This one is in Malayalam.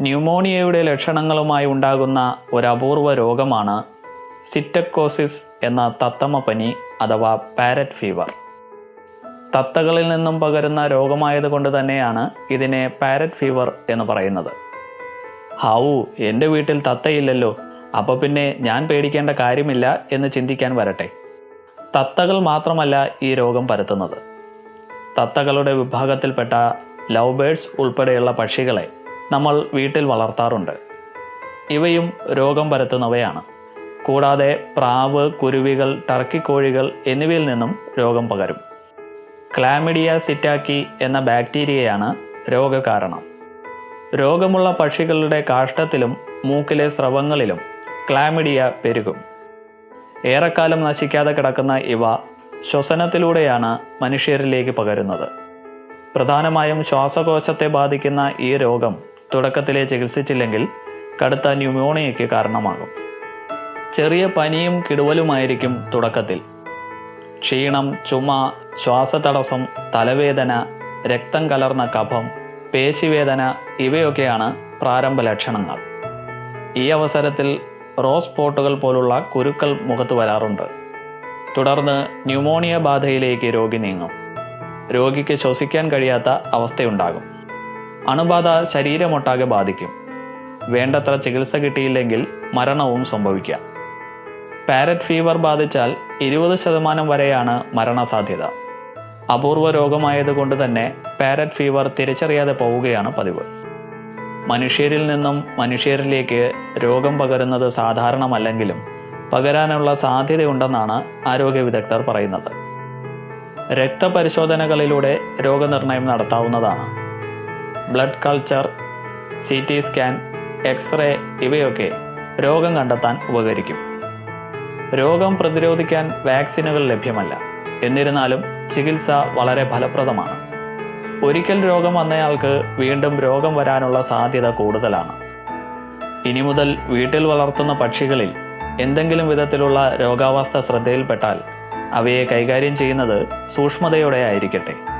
ന്യൂമോണിയയുടെ ലക്ഷണങ്ങളുമായി ഉണ്ടാകുന്ന ഒരു അപൂർവ രോഗമാണ് സിറ്റക്കോസിസ് എന്ന തത്തമ്മപ്പനി അഥവാ പാരറ്റ് ഫീവർ. തത്തകളിൽ നിന്നും പകരുന്ന രോഗമായതുകൊണ്ട് തന്നെയാണ് ഇതിനെ പാരറ്റ് ഫീവർ എന്ന് പറയുന്നത്. ഹാവു എന്റെ വീട്ടിൽ തത്തയില്ലല്ലോ. അപ്പോൾ പിന്നെ ഞാൻ പേടിക്കേണ്ട കാര്യമില്ല എന്ന് ചിന്തിക്കാൻ വരട്ടെ. തത്തകൾ മാത്രമല്ല ഈ രോഗം പരത്തുന്നത്. തത്തകളുടെ വിഭാഗത്തിൽപ്പെട്ട ലവ് ബേഡ്സ് ഉൾപ്പെടെയുള്ള പക്ഷികളെ നമ്മൾ വീട്ടിൽ വളർത്താറുണ്ട്. ഇവയും രോഗം പരത്തുന്നവയാണ്. കൂടാതെ പ്രാവ് കുരുവികൾ ടർക്കിക്കോഴികൾ എന്നിവയിൽ നിന്നും രോഗം പകരും. ക്ലാമിഡിയ സിറ്റാക്കി എന്ന ബാക്ടീരിയയാണ് രോഗകാരണം. രോഗമുള്ള പക്ഷികളുടെ കാഷ്ടത്തിലും മൂക്കിലെ സ്രവങ്ങളിലും ക്ലാമിഡിയ പെരുകും. ഏറെക്കാലം നശിക്കാതെ കിടക്കുന്ന ഇവ ശ്വസനത്തിലൂടെയാണ് മനുഷ്യരിലേക്ക് പകരുന്നത്. പ്രധാനമായും ശ്വാസകോശത്തെ ബാധിക്കുന്ന ഈ രോഗം തുടക്കത്തിലെ ചികിത്സിച്ചില്ലെങ്കിൽ കടുത്ത ന്യൂമോണിയയ്ക്ക് കാരണമാകും. ചെറിയ പനിയും കിടുവലുമായിരിക്കും തുടക്കത്തിൽ. ക്ഷീണം ചുമ ശ്വാസതടസ്സം തലവേദന രക്തം കലർന്ന കഫം പേശിവേദന ഇവയൊക്കെയാണ് പ്രാരംഭ ലക്ഷണങ്ങൾ. ഈ അവസരത്തിൽ റോസ് പോട്ടുകൾ പോലുള്ള കുരുക്കൾ മുഖത്ത് വരാറുണ്ട്. തുടർന്ന് ന്യൂമോണിയ ബാധയിലേക്ക് രോഗി നീങ്ങും. രോഗിക്ക് ശ്വസിക്കാൻ കഴിയാത്ത അവസ്ഥയുണ്ടാകും. അണുബാധ ശരീരമൊട്ടാകെ ബാധിക്കും. വേണ്ടത്ര ചികിത്സ കിട്ടിയില്ലെങ്കിൽ മരണവും സംഭവിക്കാം. പാരറ്റ് ഫീവർ ബാധിച്ചാൽ ഇരുപത് ശതമാനം വരെയാണ് മരണസാധ്യത. അപൂർവ രോഗമായതുകൊണ്ട് തന്നെ പാരറ്റ് ഫീവർ തിരിച്ചറിയാതെ പോവുകയാണ് പതിവ്. മനുഷ്യരിൽ നിന്നും മനുഷ്യരിലേക്ക് രോഗം പകരുന്നത് സാധാരണമല്ലെങ്കിലും പകരാനുള്ള സാധ്യതയുണ്ടെന്നാണ് ആരോഗ്യ വിദഗ്ധർ പറയുന്നത്. രക്തപരിശോധനകളിലൂടെ രോഗനിർണയം നടത്താവുന്നതാണ്. Blood culture C T scan X ray ഇവയൊക്കെ രോഗം കണ്ടെത്താൻ ഉപകരിക്കും. രോഗം പ്രതിരോധിക്കാൻ വാക്സിനുകൾ ലഭ്യമല്ല. എന്നിരുന്നാലും ചികിത്സ വളരെ ഫലപ്രദമാണ്. ഒരിക്കൽ രോഗം വന്നയാൾക്ക് വീണ്ടും രോഗം വരാനുള്ള സാധ്യത കൂടുതലാണ്. ഇനി മുതൽ വീട്ടിൽ വളർത്തുന്ന പക്ഷികളിൽ എന്തെങ്കിലും വിധത്തിലുള്ള രോഗാവസ്ഥ ശ്രദ്ധയിൽപ്പെട്ടാൽ അവയെ കൈകാര്യം ചെയ്യുന്നത് സൂക്ഷ്മതയോടെ ആയിരിക്കട്ടെ.